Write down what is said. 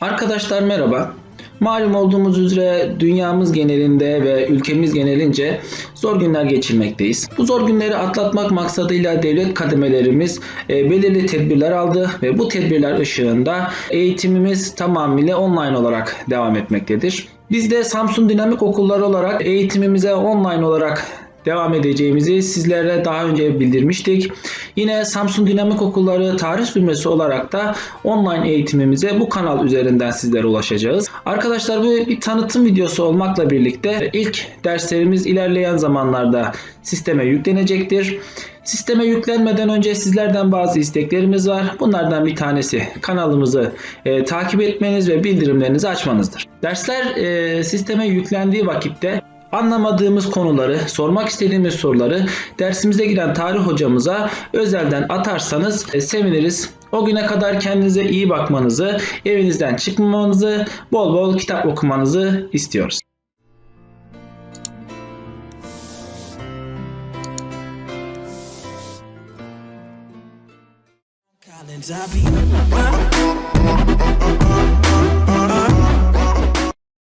Arkadaşlar merhaba. Malum olduğumuz üzere dünyamız genelinde ve ülkemiz genelince zor günler geçirmekteyiz. Bu zor günleri atlatmak maksadıyla devlet kademelerimiz e, belirli tedbirler aldı ve bu tedbirler ışığında eğitimimiz tamamıyla online olarak devam etmektedir. Biz de Samsun Dinamik Okulları olarak eğitimimize online olarak devam edeceğimizi sizlere daha önce bildirmiştik. Yine Samsun Dinamik Okulları tarih sürmesi olarak da online eğitimimize bu kanal üzerinden sizlere ulaşacağız. Arkadaşlar bu bir tanıtım videosu olmakla birlikte ilk derslerimiz ilerleyen zamanlarda sisteme yüklenecektir. Sisteme yüklenmeden önce sizlerden bazı isteklerimiz var. Bunlardan bir tanesi kanalımızı e, takip etmeniz ve bildirimlerinizi açmanızdır. Dersler e, sisteme yüklendiği vakitte anlamadığımız konuları, sormak istediğimiz soruları dersimize giren tarih hocamıza özelden atarsanız e, seviniriz. O güne kadar kendinize iyi bakmanızı, evinizden çıkmamanızı, bol bol kitap okumanızı istiyoruz. Collins, I be.